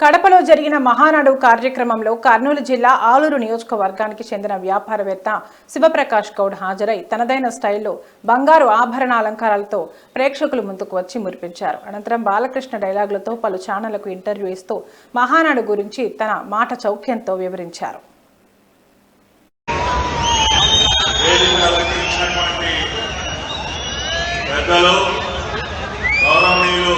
కడపలో జరిగిన మహానాడు కార్యక్రమంలో కర్నూలు జిల్లా ఆలూరు నియోజకవర్గానికి చెందిన వ్యాపారవేత్త శివప్రకాష్ గౌడ్ హాజరై తనదైన స్టైల్లో బంగారు ఆభరణ అలంకారాలతో ప్రేక్షకుల ముందుకు వచ్చి మురిపించారు. అనంతరం బాలకృష్ణ డైలాగులతో పలు ఛానళ్ళకు ఇంటర్వ్యూ ఇస్తూ మహానాడు గురించి తన మాట చౌక్యంతో వివరించారు. గౌరవనీయులు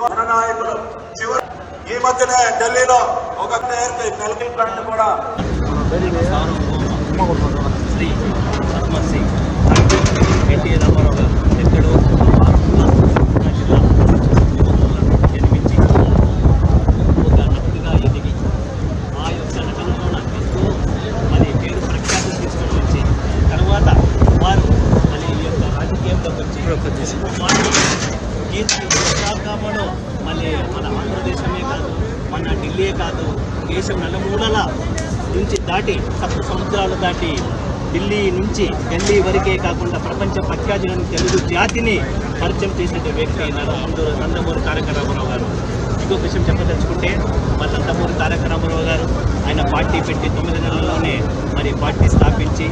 నాయకులు చివరి ఈ మధ్యనే ఢిల్లీలో ఒక నెలకి ప్లాంట్ కూడా శ్రీ పద్మశ్రీ ఎన్టీ రామారావు గారు ఎక్కడో కృష్ణా జిల్లా జన్మించి ఒక నటుడిగా ఎదిగి ఆ యొక్క నటనలో నాకు ఎంతో మరి పేరు తీసుకొని వచ్చి తర్వాత వారు ఈ యొక్క రాజకీయంలోకి వచ్చి కీర్తి ఉత్సాహంలో మళ్ళీ మన ఆంధ్రదేశమే కాదు మన ఢిల్లీ కాదు దేశం నలుమూలల నుంచి దాటి సప్త సముద్రాలు దాటి ఢిల్లీ నుంచి ఢిల్లీ వరకే కాకుండా ప్రపంచ ప్రఖ్యాతులను తెలుగు జాతిని పరిచయం చేసిన వ్యక్తి నందమూరు నందమూరి తారక రామారావు గారు ఇంకొక విషయం చెప్పదలుచుకుంటే మరి నందమూరి తారక రామారావు గారు ఆయన పార్టీ పెట్టి తొమ్మిది నెలల్లోనే మరి పార్టీ స్థాపించి